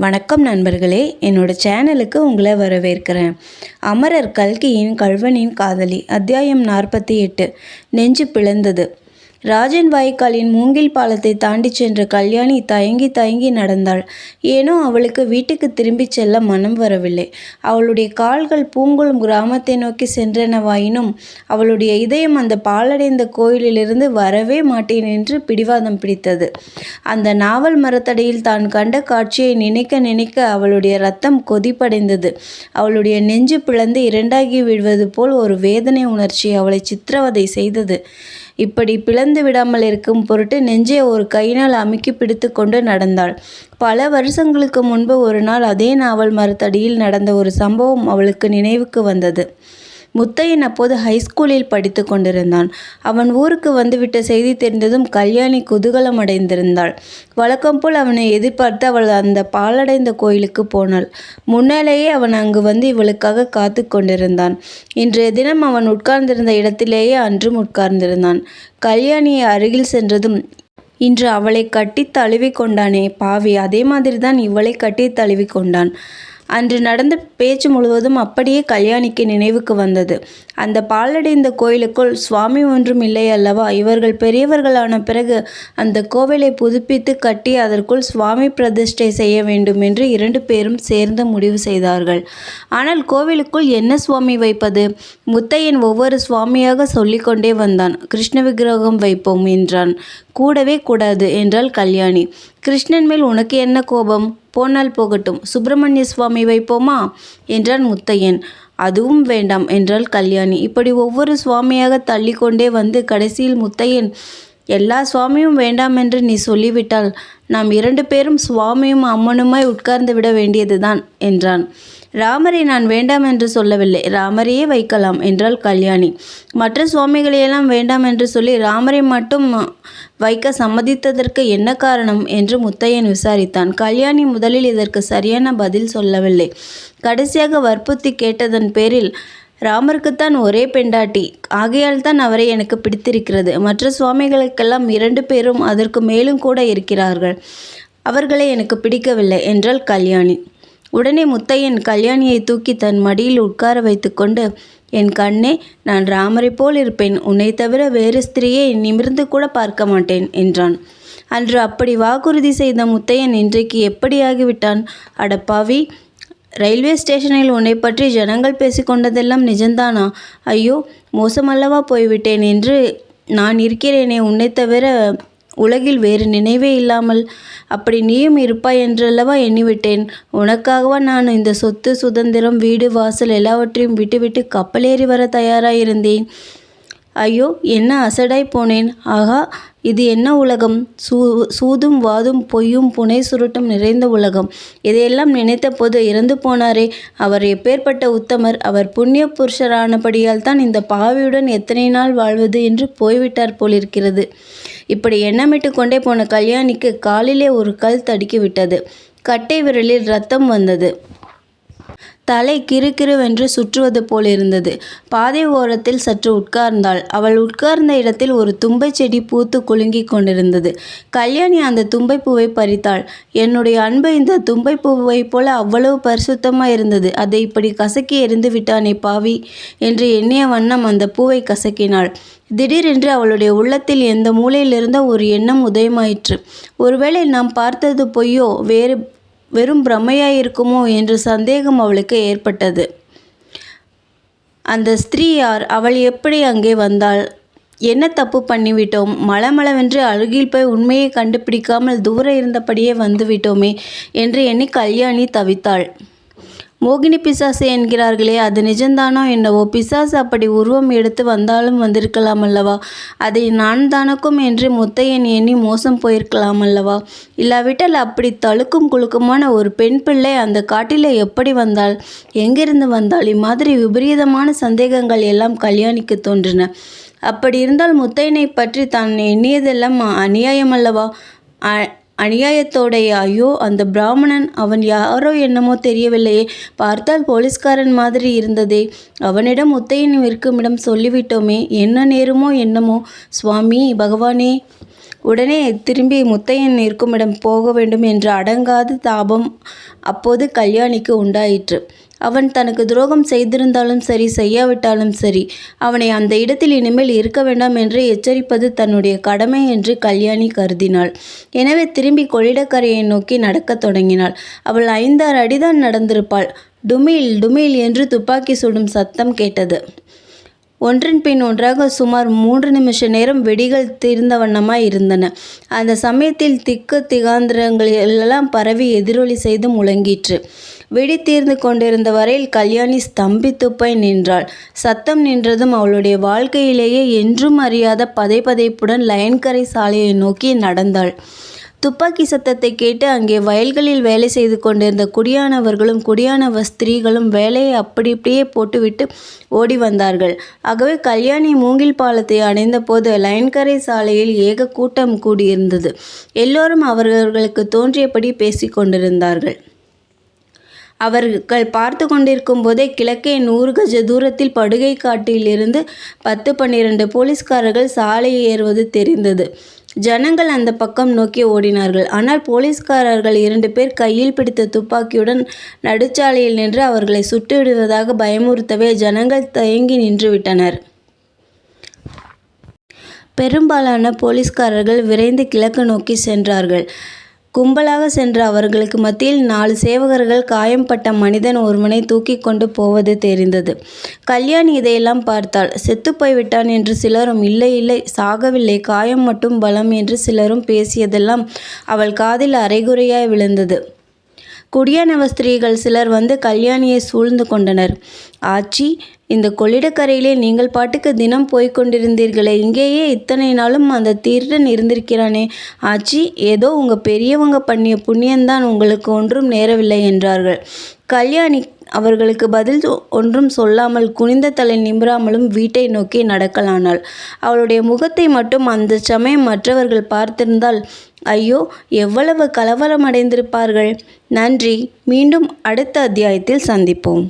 வணக்கம் நண்பர்களே என்னோட சேனலுக்கு உங்களை வரவேற்கிறேன். அமரர் கல்கியின் கல்வனின் காதலி அத்தியாயம் நாற்பத்தி எட்டு நெஞ்சு பிளந்தது. ராஜன் வாய்க்காலின் மூங்கில் பாலத்தை தாண்டி சென்ற கல்யாணி தயங்கி தயங்கி நடந்தாள். ஏனோ அவளுக்கு வீட்டுக்கு திரும்பிச் செல்ல மனம் வரவில்லை. அவளுடைய கால்கள் பூங்குளம் கிராமத்தை நோக்கி சென்றனவாயினும் அவளுடைய இதயம் அந்த பாலடைந்த கோயிலிலிருந்து வரவே மாட்டேன் என்று பிடிவாதம் பிடித்தது. அந்த நாவல் மரத்தடியில் தான் கண்ட காட்சியை நினைக்க நினைக்க அவளுடைய ரத்தம் கொதிப்படைந்தது. அவளுடைய நெஞ்சு பிளந்து இரண்டாகி விடுவது போல் ஒரு வேதனை உணர்ச்சி அவளை சித்திரவதை செய்தது. இப்படி பிளந்து விடாமல் இருக்கும் பொருட்டு நெஞ்சை ஒரு கையினால் அமுக்கி பிடித்து கொண்டு நடந்தாள். பல வருஷங்களுக்கு முன்பு ஒரு நாள் அதே நாவல் மரத்தடியில் நடந்த ஒரு சம்பவம் அவளுக்கு நினைவுக்கு வந்தது. முத்தையன் அப்போது ஹைஸ்கூலில் படித்து கொண்டிருந்தான். அவன் ஊருக்கு வந்துவிட்ட செய்தி தெரிந்ததும் கல்யாணி குதூகலம் அடைந்திருந்தாள் வழக்கம் போல் அவனை எதிர்பார்த்து அவள் அந்த பாலடைந்த கோயிலுக்கு போனாள். முன்னாலேயே அவன் அங்கு வந்து இவளுக்காக காத்து கொண்டிருந்தான். இன்றைய தினம் அவன் உட்கார்ந்திருந்த இடத்திலேயே அன்றும் உட்கார்ந்திருந்தான். கல்யாணியை அருகில் சென்றதும் இன்று அவளை கட்டி தழுவி கொண்டானே பாவி அதே மாதிரி தான் இவளை கட்டி தழுவி கொண்டான். அன்று நடந்த பேச்சு முழுவதும் அப்படியே கல்யாணிக்கு நினைவுக்கு வந்தது. அந்த பாலடைந்த கோயிலுக்குள் சுவாமி ஒன்றும் இல்லை அல்லவா? இவர்கள் பெரியவர்களான பிறகு அந்த கோவிலை புதுப்பித்து கட்டி அதற்குள் சுவாமி பிரதிஷ்டை செய்ய வேண்டும் என்று இரண்டு பேரும் சேர்ந்து முடிவு செய்தார்கள். ஆனால் கோவிலுக்குள் என்ன சுவாமி வைப்பது? முத்தையன் ஒவ்வொரு சுவாமியாக சொல்லிக்கொண்டே வந்தான். கிருஷ்ண விக்கிரகம் வைப்போம் என்றான். கூடவே கூடாது என்றாள் கல்யாணி. கிருஷ்ணன் மேல் உனக்கு என்ன கோபம்? போனால் போகட்டும். சுப்பிரமணிய சுவாமி வைப்போமா? என்றான் முத்தையன். அதுவும் வேண்டாம் என்றாள் கல்யாணி. இப்படி ஒவ்வொரு சுவாமியாக தள்ளிக்கொண்டே வந்து கடைசியில் முத்தையன் எல்லா சுவாமியும் வேண்டாம் என்று நீ சொல்லிவிட்டால் நாம் இரண்டு பேரும் சுவாமியும் அம்மனுமாய் உட்கார்ந்து விட வேண்டியதுதான் என்றான். ராமரை நான் வேண்டாம் என்று சொல்லவில்லை. ராமரையே வைக்கலாம் என்றாள் கல்யாணி. மற்ற சுவாமிகளையெல்லாம் வேண்டாம் என்று சொல்லி ராமரை மட்டும் வைக்க சம்மதித்ததற்கு என்ன காரணம் என்று முத்தையன் விசாரித்தான். கல்யாணி முதலில் இதற்கு சரியான பதில் சொல்லவில்லை. கடைசியாக வற்புறுத்தி கேட்டதன் பேரில் ராமருக்குத்தான் ஒரே பெண்டாட்டி. ஆகையால் தான் அவரை எனக்கு பிடித்திருக்கிறது. மற்ற சுவாமிகளுக்கெல்லாம் இரண்டு பேரும் அதற்கு மேலும் கூட இருக்கிறார்கள். அவர்களை எனக்கு பிடிக்கவில்லை என்றாள் கல்யாணி. உடனே முத்தையன் கல்யாணியை தூக்கி தன் மடியில் உட்கார வைத்துக்கொண்டு என் கண்ணே நான் ராமரை போல் இருப்பேன் உன்னை தவிர வேறு ஸ்திரீயை நிமிர்ந்து கூட பார்க்க மாட்டேன் என்றான். அன்று அப்படி வாக்குறுதி செய்த முத்தையன் இன்றைக்கு எப்படியாகிவிட்டான்? அடப்பாவி ரயில்வே ஸ்டேஷனில் உன்னை பற்றி ஜனங்கள் பேசிக்கொண்டதெல்லாம் நிஜந்தானா ஐயோ மோசமல்லவா போய்விட்டேன் என்று நான் இருக்கிறேனே. உன்னை தவிர உலகில் வேறு நினைவே இல்லாமல் அப்படி நீயும் இருப்பாய் என்றல்லவா எண்ணிவிட்டேன். உனக்காகவா நான் இந்த சொத்து சுதந்திரம் வீடு வாசல் எல்லாவற்றையும் விட்டுவிட்டு கப்பலேறி வர தயாராயிருந்தேன். ஐயோ என்ன அசடாய் போனேன். ஆகா இது என்ன உலகம்? சூ சூதும் வாதும் பொய்யும் புனை சுருட்டும் நிறைந்த உலகம். இதையெல்லாம் நினைத்த போது இறந்து போனாரே. அவர் எப்பேற்பட்ட உத்தமர் அவர் புண்ணிய புருஷரானபடியால் தான் இந்த பாவியுடன் எத்தனை நாள் வாழ்வது என்று போய்விட்டார் போலிருக்கிறது. இப்படி எண்ணமிட்டு கொண்டே போன கல்யாணிக்கு காலிலே ஒரு கல் தடுக்கிவிட்டது. கட்டை விரலில் ரத்தம் வந்தது. தலை கிறுகிறுவென்று சுற்றுவது போலிருந்தது. பாதை ஓரத்தில் சற்று உட்கார்ந்தாள். அவள் உட்கார்ந்த இடத்தில் ஒரு தும்பை செடி பூத்து குலுங்கிக் கொண்டிருந்தது. கல்யாணி அந்த தும்பை பூவை பறித்தாள். என்னுடைய அன்பு இந்த தும்பை பூவை போல அவ்வளவு பரிசுத்தமாக இருந்தது. அதை இப்படி கசக்கி எரிந்து விட்டானே பாவி என்று எண்ணிய வண்ணம் அந்த பூவை கசக்கினாள். திடீரென்று அவளுடைய உள்ளத்தில் எந்த மூலையிலிருந்த ஒரு எண்ணம் உதயமாயிற்று. ஒருவேளை நாம் பார்த்தது பொய்யோ? வேறு வெறும் பிரமையாயிருக்குமோ என்று சந்தேகம் அவளுக்கு ஏற்பட்டது. அந்த ஸ்திரீ யார்? அவள் எப்படி அங்கே வந்தாள்? என்ன தப்பு பண்ணிவிட்டோம்? மளமளவென்று அருகில் போய் உண்மையை கண்டுபிடிக்காமல் தூர இருந்தபடியே வந்துவிட்டோமே என்று எண்ணி கல்யாணி தவித்தாள். மோகினி பிசாசு என்கிறார்களே அது நிஜந்தானோ என்னவோ? பிசாசு அப்படி உருவம் எடுத்து வந்தாலும் வந்திருக்கலாம் அல்லவா? அதை நான் தானக்கும் என்று முத்தையன் எண்ணி மோசம் போயிருக்கலாம் அல்லவா? இல்லாவிட்டால் அப்படி தழுக்கும் குழுக்குமான ஒரு பெண் பிள்ளை அந்த காட்டில் எப்படி வந்தாள்? எங்கிருந்து வந்தாள்? இம்மாதிரி விபரீதமான சந்தேகங்கள் எல்லாம் கல்யாணிக்கு தோன்றின. அப்படி இருந்தால் முத்தையனை பற்றி தான் எண்ணியதெல்லாம் அநியாயம் அல்லவா? அநியாயத்தோடைய ஐயோ அந்த பிராமணன் அவன் யாரோ என்னமோ தெரியவில்லையே. பார்த்தால் போலீஸ்காரன் மாதிரி இருந்ததே. அவனிடம் முத்தையன் இருக்குமிடம் சொல்லிவிட்டோமே. என்ன நேருமோ என்னமோ? சுவாமி பகவானே. உடனே திரும்பி முத்தையன் இருக்குமிடம் போக வேண்டும் என்ற அடங்காத தாபம் அப்போது கல்யாணிக்கு உண்டாயிற்று. அவன் தனக்கு துரோகம் செய்திருந்தாலும் சரி செய்யாவிட்டாலும் சரி அவனை அந்த இடத்தில் இனிமேல் இருக்க வேண்டாம் என்று எச்சரிப்பது தன்னுடைய கடமை என்று கல்யாணி கருதினாள். எனவே திரும்பி கொள்ளிடக்கரையை நோக்கி நடக்கத் தொடங்கினாள். அவள் ஐந்தாறு அடிதான் நடந்திருப்பாள். டுமில் டுமீல் என்று துப்பாக்கி சுடும் சத்தம் கேட்டது. ஒன்றன் பின் ஒன்றாக சுமார் மூன்று நிமிஷ நேரம் வெடிகள் தீர்ந்த வண்ணமாய் இருந்தன. அந்த சமயத்தில் திக்கு திகாந்திரங்கள் எல்லாம் பரவி எதிரொலி செய்து முழங்கிற்று. வெடி தீர்ந்து கொண்டிருந்த வரையில் கல்யாணி ஸ்தம்பித்துப் போய் நின்றாள். சத்தம் நின்றதும் அவளுடைய வாழ்க்கையிலேயே என்றும் அறியாத பதை பதைப்புடன் லயன்கரை சாலையை நோக்கி நடந்தாள். துப்பாக்கி சத்தத்தை கேட்டு அங்கே வயல்களில் வேலை செய்து கொண்டிருந்த குடியானவர்களும் குடியானவ ஸ்திரீகளும் வேலையை அப்படி அப்படியே போட்டுவிட்டு ஓடி வந்தார்கள். ஆகவே கல்யாணி மூங்கில் பாலத்தை அடைந்தபோது லயன்கரை சாலையில் ஏக கூட்டம் கூடியிருந்தது. எல்லோரும் அவர்களுக்கு தோன்றியபடி பேசிக் கொண்டிருந்தார்கள். அவர்கள் பார்த்து கொண்டிருக்கும் போதே கிழக்கே நூறு கஜ தூரத்தில் படுகை காட்டிலிருந்து பத்து பன்னிரண்டு போலீஸ்காரர்கள் சாலையை ஏறுவது தெரிந்தது. ஜனங்கள் அந்த பக்கம் நோக்கி ஓடினார்கள். ஆனால் போலீஸ்காரர்கள் இரண்டு பேர் கையில் பிடித்த துப்பாக்கியுடன் நடுச்சாலையில் நின்று அவர்களை சுட்டுவிடுவதாக பயமுறுத்தவே ஜனங்கள் தயங்கி நின்றுவிட்டனர். பெரும்பாலான போலீஸ்காரர்கள் விரைந்து கிழக்கு நோக்கி சென்றார்கள். கும்பலாக சென்ற அவர்களுக்கு மத்தியில் நாலு சேவகர்கள் காயம்பட்ட மனிதன் ஒருவனை தூக்கி கொண்டு போவது தெரிந்தது. கல்யாணி இதையெல்லாம் பார்த்தாள். செத்துப் போய்விட்டான் என்று சிலரும் இல்லை இல்லை சாகவில்லை காயம் மட்டும் பலம் என்று சிலரும் பேசியதெல்லாம் அவள் காதில் அரைகுறையாய் விழுந்தது. குடியானவ ஸ்திரீகள் சிலர் வந்து கல்யாணியை சூழ்ந்து கொண்டனர். ஆச்சி இந்த கொள்ளிடக்கரையிலே நீங்கள் பாட்டுக்கு தினம் போய்க் கொண்டிருந்தீர்களே இங்கேயே இத்தனை நாளும் அந்த திருடன் இருந்திருக்கிறானே ஆச்சி ஏதோ உங்க பெரியவங்க பண்ணிய புண்ணியந்தான் உங்களுக்கு ஒன்றும் நேரவில்லை என்றார்கள். கல்யாணி அவர்களுக்கு பதில் ஒன்றும் சொல்லாமல் குனிந்த தலை நிமிராமலும் வீட்டை நோக்கி நடக்கலானாள். அவளுடைய முகத்தை மட்டும் அந்த சமயம் மற்றவர்கள் பார்த்திருந்தால் ஐயோ. எவ்வளவு கலவரம் அடைந்திருப்பார்கள் நன்றி. மீண்டும் அடுத்த அத்தியாயத்தில் சந்திப்போம்.